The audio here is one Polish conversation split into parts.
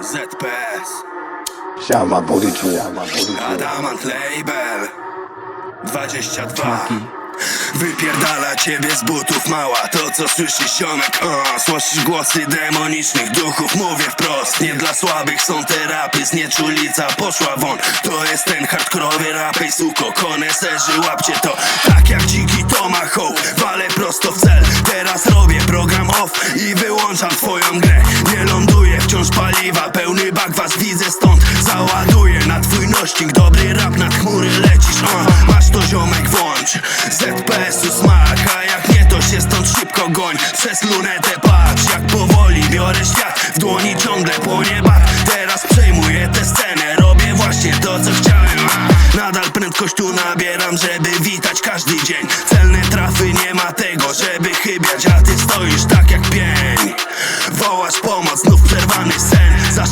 ZPS Siama Boryciu Adamant Label 22 Wypierdala ciebie z butów mała. To co słyszysz ziomek o, Słyszysz głosy demonicznych duchów. Mówię wprost, nie dla słabych. Są te rapy Znieczulica poszła won To jest ten hardkorowy rap. Ej suko, koneserzy łapcie to. Tak jak dziki Tomahawk. Walę prosto w cel. Teraz robię program off I wyłączam twoją grę. Nie ląduję wciąż paliwa Pełny bak was widzę stąd. Załaduję na twój nośnik Dobry rap nad chmury lecisz. O, Masz to ziomek włącz. ZPS-u smak A jak nie to się stąd szybko goń. Przez lunetę patrz Jak powoli biorę świat. W dłoni ciągle płonie bat Teraz przejmuję tę scenę Robię właśnie to co chciałem. A, Nadal prędkość tu nabieram Żeby witać każdy dzień. Celne trafy nie ma tego Żeby chybiać A ty stoisz tak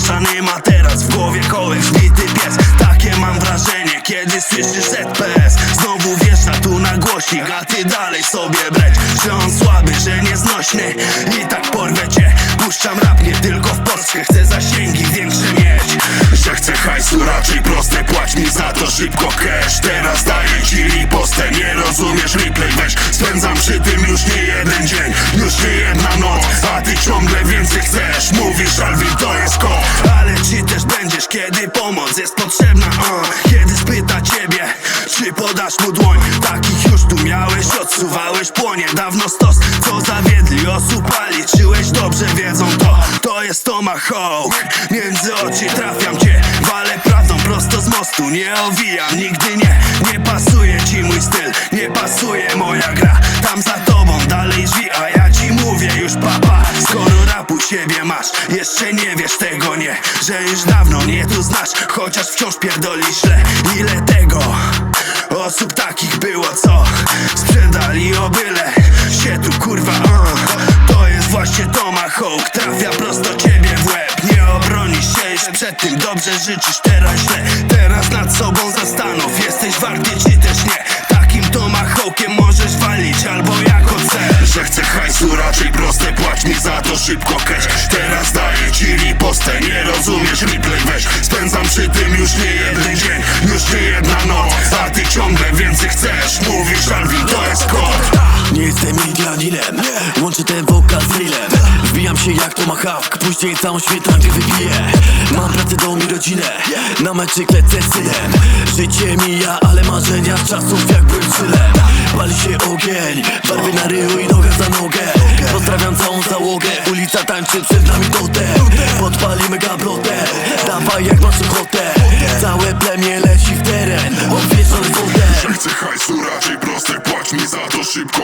sen Zaszczany materac, w głowie kołek zbity pies. Takie mam wrażenie, kiedy słyszysz ZPS Znowu wiesza tu na głośnik, a ty dalej sobie breć Że on słaby, że nieznośny I tak porwę cię Puszczam rap nie tylko w Polsce Chcę zasięgi większe mieć. Że chcę hajsu raczej proste Płać mi za to szybko cash. Teraz daję ci ripostę Nie rozumiesz replay weź. Spędzam przy kiedy pomoc jest potrzebna? Uh, Kiedy spyta ciebie Czy podasz mu dłoń? Takich już tu miałeś Odsuwałeś płonie. Dawno stos Co zawiedli osupali. Czyłeś dobrze wiedzą to To jest Tomahawk. Między oczy trafiam cię Walę prawdą prosto z mostu. Nie owijam nigdy nie Nie pasuje ci mój styl. Nie pasuje moja gra Tam za tobą dalej drzwi A ja ci mówię już papa Skoro rapu siebie masz Jeszcze nie wiesz tego nie Że już dawno nie tu znasz Chociaż wciąż pierdolisz źle. Ile tego Osób takich było co Sprzedali o byle Się tu kurwa uh. To jest właśnie Tomahawk Trafia prosto ciebie w łeb. Nie obronisz się już przed tym Dobrze życzysz teraz źle. Teraz nad sobą zastanów Jesteś warty czy też nie. Takim Tomahawkiem możesz walić Albo jako cel. Że chcę hajsu raczej szybko cash Teraz daję ci ripostę Nie rozumiesz? Replay weź. Spędzam przy tym już nie jeden dzień Już nie jedna noc. A ty ciągle więcej chcesz Mówisz Alvin to jest kot Nie jestem Indianinem Łączę ten wokal z drillem Wbijam się jak Tomahawk Później całą śmietankę wypiję Mam pracę, dom i rodzinę Na meczyk lecę synem Życie mija, ale marzenia z czasów jak byłem Pali się ogień Barwy na ryju i noga za nogę tańczy przed nami totem Podpalimy gablotę. Dawaj jak masz ochotę Całe plemię leci w teren Obwieszony złotem Chcę hajsu raczej proste Płać mi za to szybko